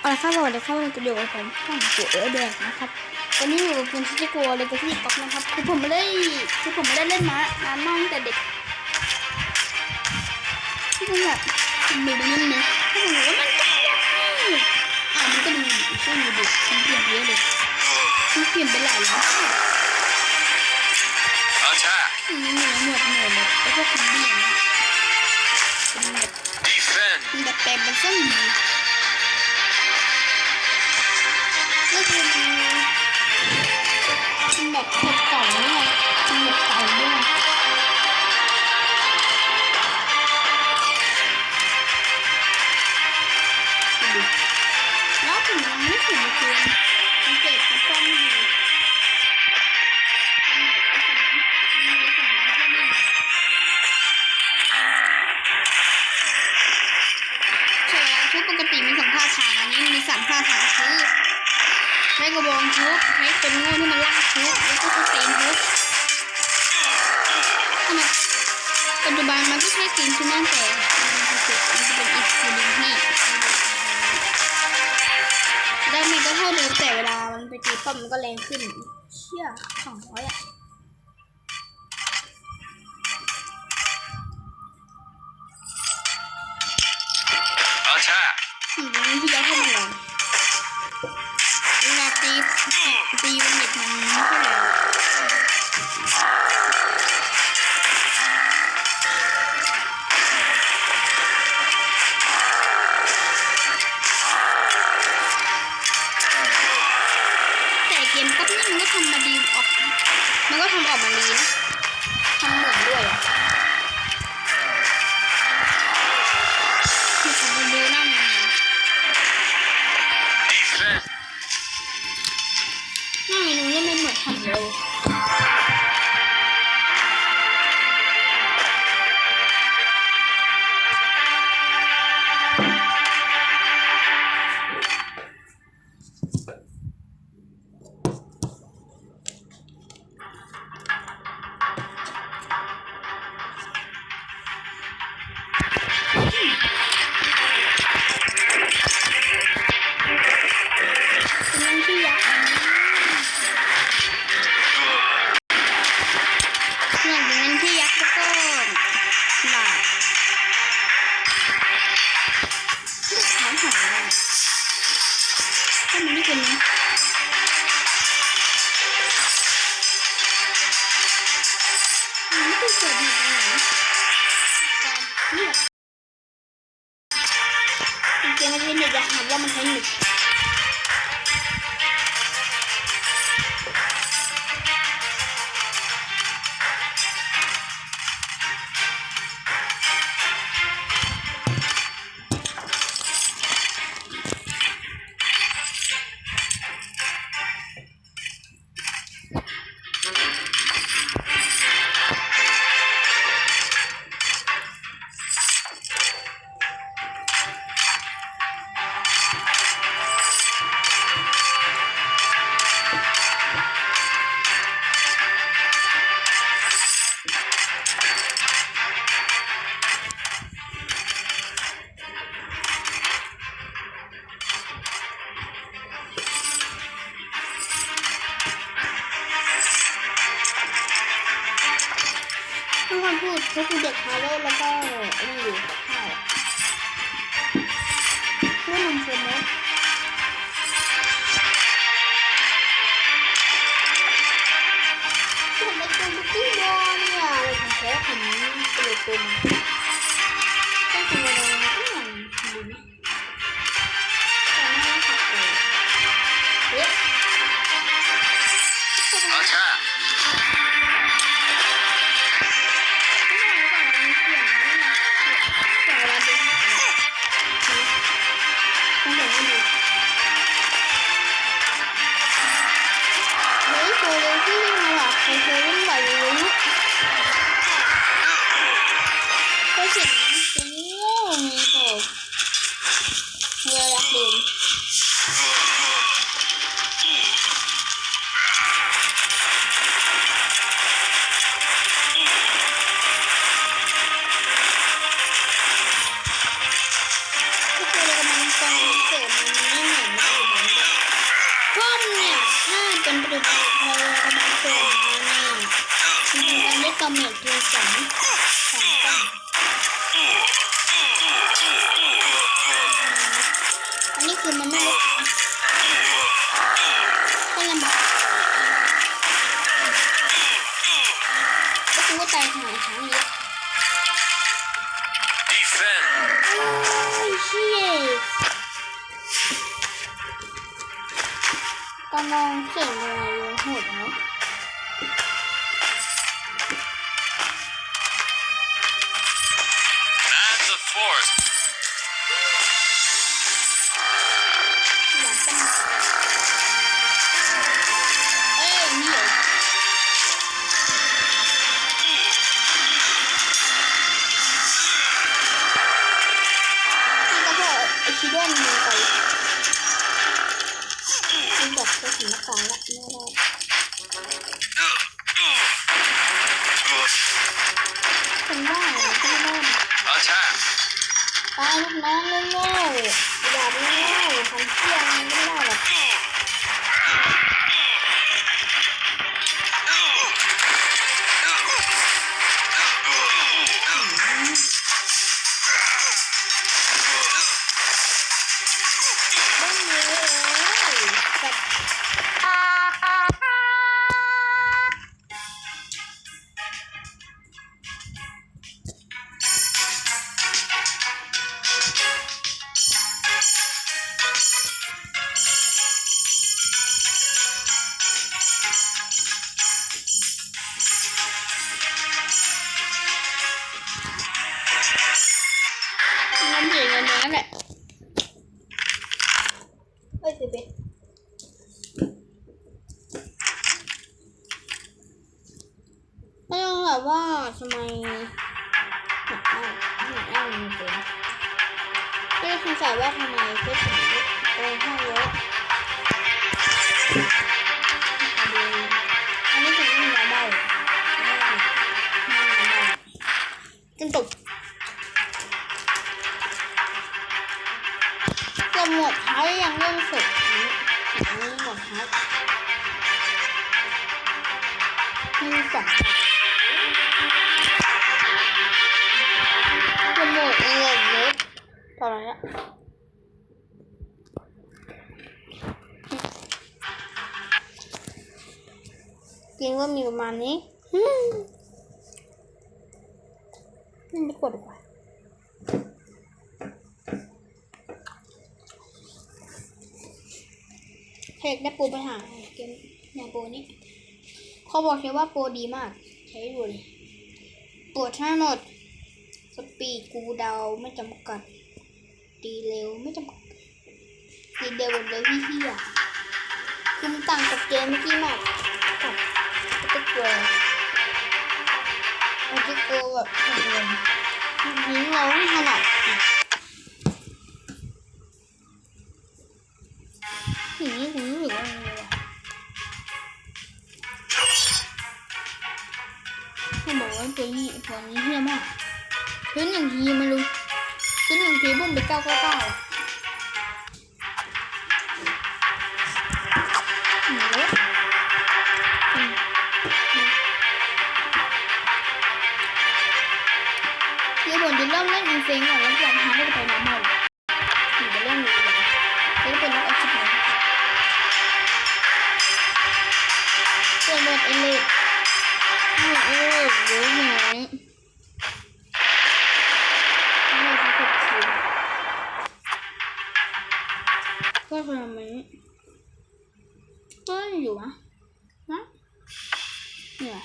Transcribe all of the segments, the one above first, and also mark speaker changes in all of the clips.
Speaker 1: เอาละครับสวัสดีครับวันนี้จะอยู่กับผมช่องตัวเอ๋อแดงนะครับวันนี้อยู่กับคุณที่จะกลัวเลยกับที่ก๊อกนะครับคือผมไม่ได้คือผมไม่ได้เล่นมานานมากตั้งแต่เด็กที่ผมแบบมีเป็นนิดนึงถ้าผมบอกว่ามันใกล้แล้วอ่ามันก็ดูดิช่วยดูดิมันเปลี่ยนเยอะเลยมันเปลี่ยนไปหลายแล้ว
Speaker 2: Attack!
Speaker 1: มันมีหมวดหมู่หมดแล้วก็คอมบี้อย่างเงี้ยเป็นแบบ
Speaker 2: Defend!
Speaker 1: มันแบบแปลงเป็นเส้นห ก็คือมันมันแบบเก่าๆเนี่ยมันแบบเก่าด้วยแล้วผมยังไม่ถึงเกมมันเก็บมันต้องอยู่ ช้กระบองทุบใช้คนโง่ที่มันลากทุบแล้วก็ใช้ตีนทุบทำไมปัจจุบันมันก็ใช้ตีนทุบนั่นแต่มันจะเป็นอีกคนหนึ่งที่ได้ไม่ก็เท่าเดิมแต่เวลามันไปตีป้อมมันก็แรงขึ้นเชี่ยสองร้อยอะ
Speaker 2: Attack!
Speaker 1: อืมที่จะให้มั เกมปั๊บนี่มันก็ทำมาดีออก มันก็ทำออกมาดีนะทำเหมือนด้วย ริงๆมันเป็นเน็ตอยากถามว่ามันใช้เน็ต กคนพูดก็คือเด็กฮาร์โลแล้วก็ไอ้นี่อยู่ข้าวเพื่อนนมชมนะผมไม่เป็นบุกกี้บอลเนี่ยเลยผมแพ้ผมเปลี่ยนตัวมาาเนิดเพียงสองสองกล่องอันนี้คือมันไม่ลดก็ลำบากก็คือว่าตายหายช้างเยอะ
Speaker 2: defend
Speaker 1: โอ้ยเชี่ยกำลังเสียงเลย พอไอชิโดนมันไปมันบอกจะถึงนักการละไม่ได้คนว่าอะไรก็ไม่ได้
Speaker 2: attack
Speaker 1: ตายลูกน้องโง่ๆอย่าไปโง่ทำเชี่ยอะไรไม่ได้หรอก มันเสียงกันอย่างนั้นแหละเฮ้ยสิเบก็ต้องแบบว่าทำไมหนักอ้างหนักอ้างมันเป็นก็สงสัยว่าทำไมเพชรถึงโกงห้าเยอะอันนี้ถึงไม่ยอมเบาไม่ยอมเบาจนจบจะหมดท้ายยังเล่นสร็จนี้นี้หมดท้ายมีสองจะหมดเอง อนนั้นอะจริงว่ามีประมาณนี้นี่ไม่กดดีกว่าเพกได้โปรไปหาเกมอย่างโปรนี้เขาบอกใช้ว่าโปรดีมาก ใช้ดูเลยตรวจทั้งหมดสปีดกูเดาไม่จำกัด ตีเร็วไม่จำกัดตีเร็วเร็วที่เที่ยคือมันต่างกับเกมเมื่อกี้มากกับตุ๊กเกอร์มันตุ๊กเกอร์แบบเร็วยิงเราไม่ถนัดอีกอย่างนี้ผมรู้สึกว่ามันเลยอะเขาบอกว่าตัวนี้ตัวนี้เฮี้ยมากขึ้นหนึ่งทีมันรู้ ขึ้นหนึ่งทีบุ้มไปเก้าเก้าเก้าอะหนีเลยอืมอืมเดี๋ยวผมจะเริ่มเล่นอินเฟงก่อนแล้วจากนั้นก็จะไปน้ำมันหนูจะเล่นอยู่เลยจะได้เป็นนักอาชีพนะเปิดหมดเอลิทหมดเอลิทหรือหน่อย อยู่นะนะเนี่ย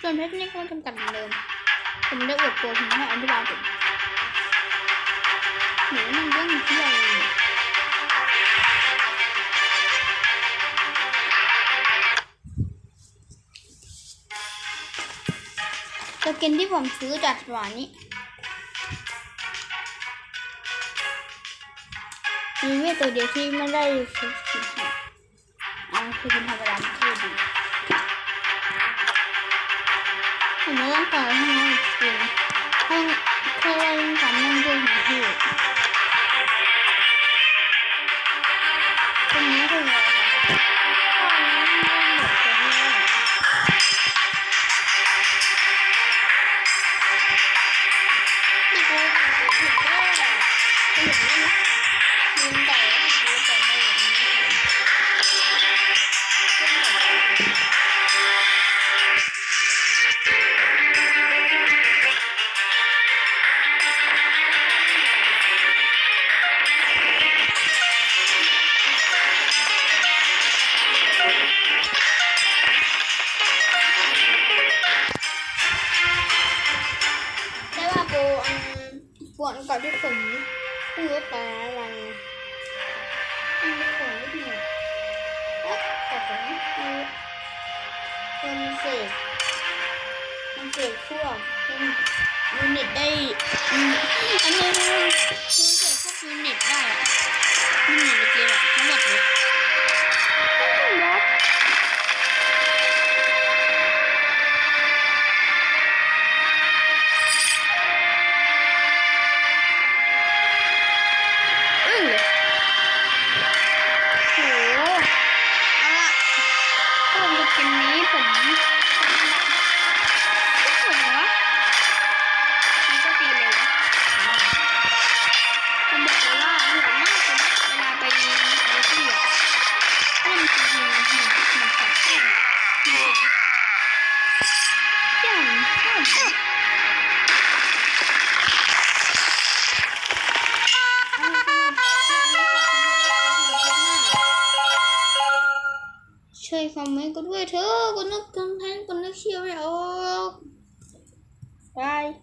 Speaker 1: ส่วนเทคนิคก็จำกัดเหมือนเดิมผมได้อวดตัวผมให้อธิบายผมหนูมันเรื่องที่อะไรเนี่สกินที่ผมซื้อจากร้านนี้มีเวทตัวเดียวที่ไม่ได้ซื้อ เอาคือเป็นธรรมดาที่ดีผมไม่ต้องการให้น้องสกินให้ให้เล่นการเล่นด้วยของพี่ตรงนี้คืออ อนที่ผมพูดปลาลังมันก่อนไม่ดีแล้วแต่ผมคือคนเสกมันเสกพวกมันยูนิตได้อันนี้มันเสกพวกยูนิตได้ยูนิตเมื่อกี้แบบทั้งหมดเลย Bye.